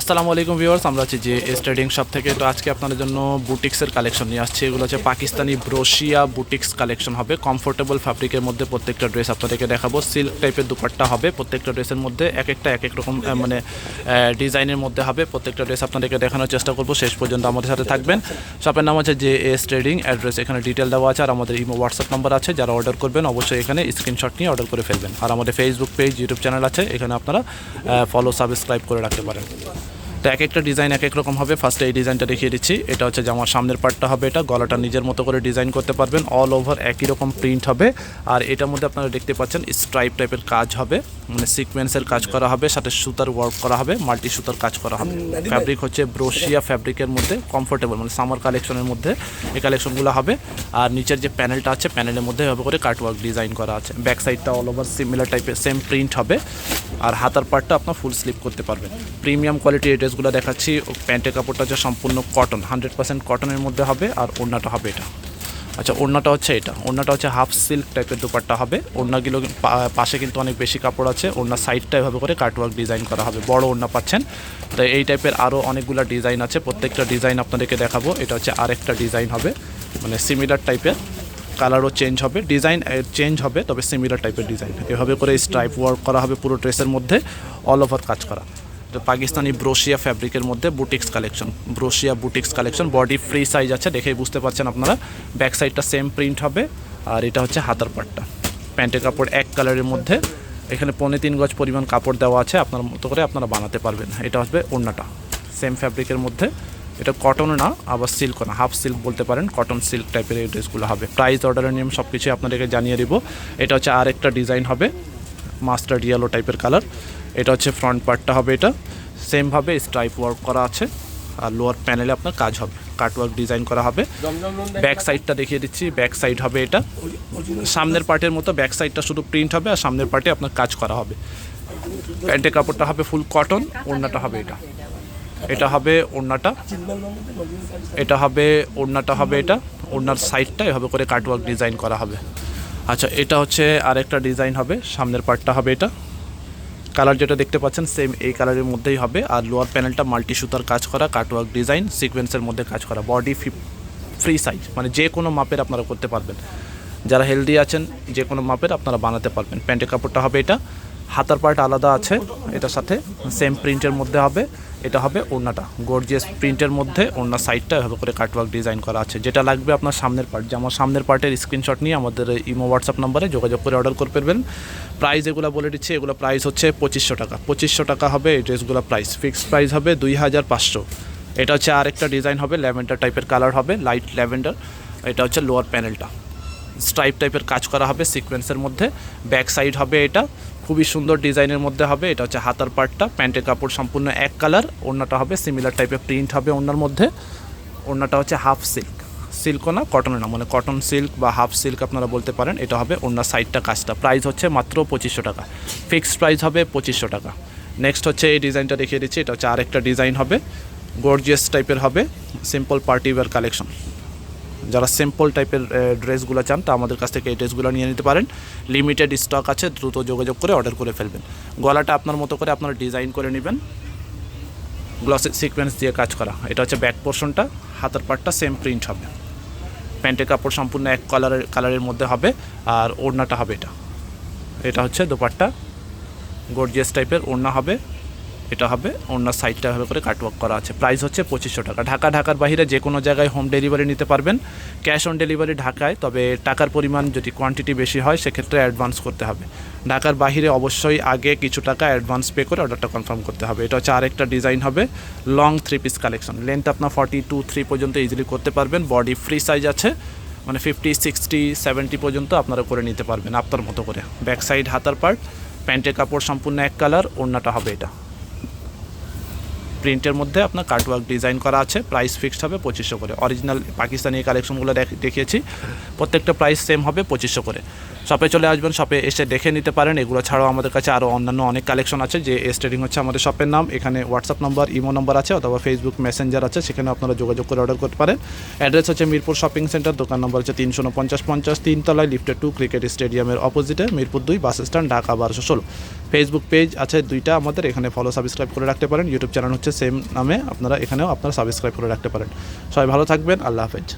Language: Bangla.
আসসালামু আলাইকুম ভিউয়ার্স, আমরা আছি যে ট্রেডিং শপ থেকে। তো আজকে আপনাদের জন্য বুটিক্সের কালেকশন নিয়ে আসছি। এগুলো হচ্ছে পাকিস্তানি ব্রোশিয়া বুটিক্স কালেকশন হবে। কমফোর্টেবল ফ্যাব্রিকের মধ্যে প্রত্যেকটা ড্রেস আপনাদেরকে দেখাবো। সিল্ক টাইপের দুপাট্টা হবে প্রত্যেকটা ড্রেসের মধ্যে। এক একটা, এক এক রকম মানে ডিজাইনের মধ্যে হবে। প্রত্যেকটা ড্রেস আপনাদেরকে দেখানোর চেষ্টা করব। শেষ পর্যন্ত আমাদের সাথে থাকবেন। শপের নাম আছে যে এস ট্রেডিং অ্যাড্রেস এখানে ডিটেল দেওয়া আছে। আর আমাদের ইমো হোয়াটসঅ্যাপ নাম্বার আছে। যারা অর্ডার করবেন, অবশ্যই এখানে স্ক্রিনশট নিয়ে অর্ডার করে ফেলবেন। আর আমাদের ফেসবুক পেজ ইউটিউব চ্যানেল আছে। এখানে আপনারা ফলো সাবস্ক্রাইব করে রাখতে পারেন। তো এক একটা ডিজাইন এক এক রকম হবে। ফার্স্টে এই ডিজাইনটা দেখিয়ে দিচ্ছি। এটা হচ্ছে জামার সামনের পার্টটা হবে এটা। গলাটা নিজের মতো করে ডিজাইন করতে পারবেন। অল ওভার একই রকম প্রিন্ট হবে। আর এটার মধ্যে আপনারা দেখতে পাচ্ছেন স্ট্রাইপ টাইপের কাজ হবে। মানে সিকোয়েন্সের কাজ করা হবে সাথে সুতার ওয়ার্ক করা হবে মাল্টি সুতার কাজ করা হবে। ফ্যাব্রিক হচ্ছে ব্রোশিয়া ফ্যাব্রিকের মধ্যে কমফোর্টেবল মানে সামার কালেকশনের মধ্যে এই কালেকশনগুলো হবে। আর নিচের যে প্যানেলটা আছে প্যানেলের মধ্যে হবে করে কাটওয়ার্ক ডিজাইন করা আছে। ব্যাক সাইডটা অল ওভার সিমিলার টাইপের সেম প্রিন্ট হবে। আর হাতার পার্টটা আপনার ফুল স্লিপ করতে পারবেন। প্রিমিয়াম কোয়ালিটির ড্রেসগুলো দেখাচ্ছি। প্যান্টের কাপড়টা হচ্ছে সম্পূর্ণ কটন হান্ড্রেড পার্সেন্ট কটনের মধ্যে হবে আর ওড়নাটা হবে এটা। আচ্ছা ওড়নাটা হচ্ছে এটা। ওড়নাটা হচ্ছে হাফ সিল্ক টাইপের দুপাট্টা হবে। ওড়নাগুলো পাশে কিন্তু অনেক বেশি কাপড় আছে। ওড়নার সাইডটা এভাবে করে কাটওয়ার্ক ডিজাইন করা হবে। বড় ওড়না পাচ্ছেন। তো এই টাইপের আরও অনেকগুলো ডিজাইন আছে। প্রত্যেকটা ডিজাইন আপনাদেরকে দেখাবো। এটা হচ্ছে আরেকটা ডিজাইন হবে। মানে সিমিলার টাইপের কালারও চেঞ্জ হবে ডিজাইন চেঞ্জ হবে, তবে সিমিলার টাইপের ডিজাইন এভাবে করে স্ট্রাইপ ওয়ার্ক করা হবে পুরো ড্রেসের মধ্যে অল ওভার কাজ করা। তো পাকিস্তানি ব্রোশিয়া ফ্যাব্রিকের মধ্যে boutiques collection ব্রোশিয়া boutiques collection body free size আছে, দেখেই বুঝতে পারছেন আপনারা। ব্যাক সাইডটা সেম প্রিন্ট হবে, আর এটা হচ্ছে হাতার পাটটা। প্যান্টের কাপড় এক কালারের মধ্যে, এখানে পৌনে তিন গজ পরিমাণ কাপড় দেওয়া আছে, আপনার মতো করে আপনারা বানাতে পারবেন। এটা হবে ওড়নাটা। সেম ফ্যাব্রিকের মধ্যে এটা কটন না আবার সিল্ক না। হাফ সিল্ক বলতে পারেন কটন সিল্ক টাইপের এই ড্রেসগুলো হবে। প্রাইস অর্ডারের নিয়ম সব কিছুই আপনাদেরকে জানিয়ে দিব। এটা হচ্ছে আরেকটা ডিজাইন হবে মাস্টার্ড ইয়েলো টাইপের কালার এটা হচ্ছে ফ্রন্ট পার্টটা হবে এটা। সেমভাবে স্ট্রাইপ ওয়ার্ক করা আছে আর লোয়ার প্যানেলে আপনার কাজ হবে। কাটওয়ার্ক ডিজাইন করা হবে। ব্যাক সাইডটা দেখিয়ে দিচ্ছি ব্যাক সাইড হবে এটা। সামনের পার্টের মতো ব্যাক সাইডটা শুধু প্রিন্ট হবে আর সামনের পার্টে আপনার কাজ করা হবে। প্যান্টের কাপড়টা হবে ফুল কটন ওড়নাটা হবে এটা। এটা হবে ওড়নাটা। এটা হবে, ওড়নাটা হবে এটা। ওড়নার সাইডটা এভাবে করে কাটওয়ার্ক ডিজাইন করা হবে। আচ্ছা এটা হচ্ছে আরেকটা ডিজাইন হবে। সামনের পার্টটা হবে এটা। কালার যেটা দেখতে পাচ্ছেন সেম এই কালারের মধ্যেই হবে। আর লোয়ার প্যানেলটা মাল্টি সুতার কাজ করা কাটওয়ার্ক ডিজাইন সিকোয়েন্সের মধ্যে কাজ করা। বডি ফ্রি সাইজ মানে যে কোনো মাপের আপনারা করতে পারবেন। যারা হেলদি আছেন, যে কোনো মাপের আপনারা বানাতে পারবেন। প্যান্টের কাপড়টা হবে এটা। হাতার পার্ট আলাদা আছে, এটার সাথে সেম প্রিন্টের মধ্যে হবে। এটা হবে ওড়নাটা। গর্জিয়াস প্রিন্টের মধ্যে ওড়না সাইডটা এভাবে করে কাটওয়ার্ক ডিজাইন করা আছে। যেটা লাগবে আপনার সামনের পার্ট যেমন সামনের পার্টের স্ক্রিনশট নিয়ে আমাদের ইমো হোয়াটসঅ্যাপ নাম্বারে যোগাযোগ করে অর্ডার করে ফেলবেন। প্রাইস এগুলো বলে দিচ্ছি, এগুলো প্রাইস হচ্ছে পঁচিশশো টাকা। পঁচিশশো টাকা হবে এই ড্রেসগুলো প্রাইস ফিক্সড প্রাইস হবে দুই হাজার পাঁচশো। এটা হচ্ছে আরেকটা ডিজাইন হবে, ল্যাভেন্ডার টাইপের কালার হবে লাইট ল্যাভেন্ডার। এটা হচ্ছে লোয়ার প্যানেলটা স্ট্রাইপ টাইপের কাজ করা হবে সিকোয়েন্সের মধ্যে। ব্যাক সাইড হবে এটা। খুবই সুন্দর ডিজাইনের মধ্যে হবে। এটা হচ্ছে হাতার পার্টটা প্যান্টের কাপড় সম্পূর্ণ এক কালার, ওড়নাটা হবে সিমিলার টাইপের প্রিন্ট হবে ওড়নার মধ্যে। ওড়নাটা হচ্ছে হাফ সিল্ক সিল্কও না কটন না মানে কটন সিল্ক বা হাফ সিল্ক আপনারা বলতে পারেন, এটা হবে ওড়নার সাইডটা কাজটা। প্রাইস হচ্ছে মাত্র পঁচিশশো টাকা। ফিক্সড প্রাইস হবে পঁচিশশো টাকা। নেক্সট হচ্ছে এই ডিজাইনটা দেখিয়ে দিচ্ছি, এটা হচ্ছে আরেকটা ডিজাইন হবে। গর্জিয়াস টাইপের হবে সিম্পল পার্টি ওয়্যার কালেকশন যারা সিম্পল টাইপের ড্রেসগুলো চান, তা আমাদের কাছ থেকে এই ড্রেসগুলো নিয়ে নিতে পারেন। লিমিটেড স্টক আছে, দ্রুত যোগাযোগ করে অর্ডার করে ফেলবেন। গলাটা আপনার মতো করে আপনারা ডিজাইন করে নেবেন। গ্লস সিকোয়েন্স দিয়ে কাজ করা। এটা হচ্ছে ব্যাক পোর্শনটা হাতের পার্টটা সেম প্রিন্ট হবে। প্যান্টের কাপড় সম্পূর্ণ এক কালারের কালারের মধ্যে হবে, আর ওড়নাটা হবে এটা। এটা হচ্ছে দোপাট্টা। গর্জিয়াস টাইপের ওড়না হবে। এটা হবে, ওনার সাইডটা ভাবে করে কাটওয়ার্ক করা আছে। প্রাইস হচ্ছে পঁচিশশো টাকা। ঢাকা, ঢাকার বাইরে যে কোনো জায়গায় হোম ডেলিভারি নিতে পারবেন। ক্যাশ অন ডেলিভারি ঢাকায়, তবে টাকার পরিমাণ যদি কোয়ান্টিটি বেশি হয়, সেক্ষেত্রে অ্যাডভান্স করতে হবে। ঢাকার বাইরে অবশ্যই আগে কিছু টাকা অ্যাডভান্স পে করে অর্ডারটা কনফার্ম করতে হবে। এটা হচ্ছে আরেকটা ডিজাইন হবে long three piece collection length আপনার ফর্টি টু থ্রি পর্যন্ত ইজিলি করতে পারবেন। বডি ফ্রি সাইজ আছে মানে ফিফটি সিক্সটি সেভেন্টি পর্যন্ত আপনারা করে নিতে পারবেন, আপনার মতো করে। ব্যাক সাইড হাতার পার্ট প্যান্টের কাপড় সম্পূর্ণ এক কালার ওড়নাটা হবে এটা। প্রিন্টের মধ্যে আপনার কার্টওয়ার্ক ডিজাইন করা আছে প্রাইস ফিক্সড হবে পঁচিশশো করে। অরিজিনাল পাকিস্তানি কালেকশনগুলো দেখ- দেখিয়েছি, প্রত্যেকটা প্রাইস সেম হবে পঁচিশশো করে। শপে চলে আসবেন শপে এসে দেখে নিতে পারেন। এগুলো ছাড়াও আমাদের কাছে আরও অন্যান্য অনেক কালেকশন আছে। যে এস ট্রেডিং হচ্ছে আমাদের শপের নাম। এখানে হোয়াটসঅ্যাপ নাম্বার ইমো নাম্বার আছে অথবা ফেসবুক মেসেঞ্জার আছে। সেখানে আপনারা যোগাযোগ করে অর্ডার করতে পারেন। অ্যাড্রেস হচ্ছে মিরপুর শপিং সেন্টার দোকান নম্বর হচ্ছে তিনশো পঞ্চাশ পঞ্চাশ, তিনতলায় লিফটে টু ক্রিকেট স্টেডিয়ামের অপোজিটে মিরপুর দুই বাস স্ট্যান্ড ঢাকা বারোশো ষোলো। ফেসবুক পেজ আছে দুইটা আমাদের। এখানে ফলো সাবস্ক্রাইব করে রাখতে পারেন। ইউটিউব চ্যানেল হচ্ছে সেম নামে। আপনারা এখানেও আপনারা সাবস্ক্রাইব করে রাখতে পারেন। সবাই ভালো থাকবেন। আল্লাহ হাফেজ।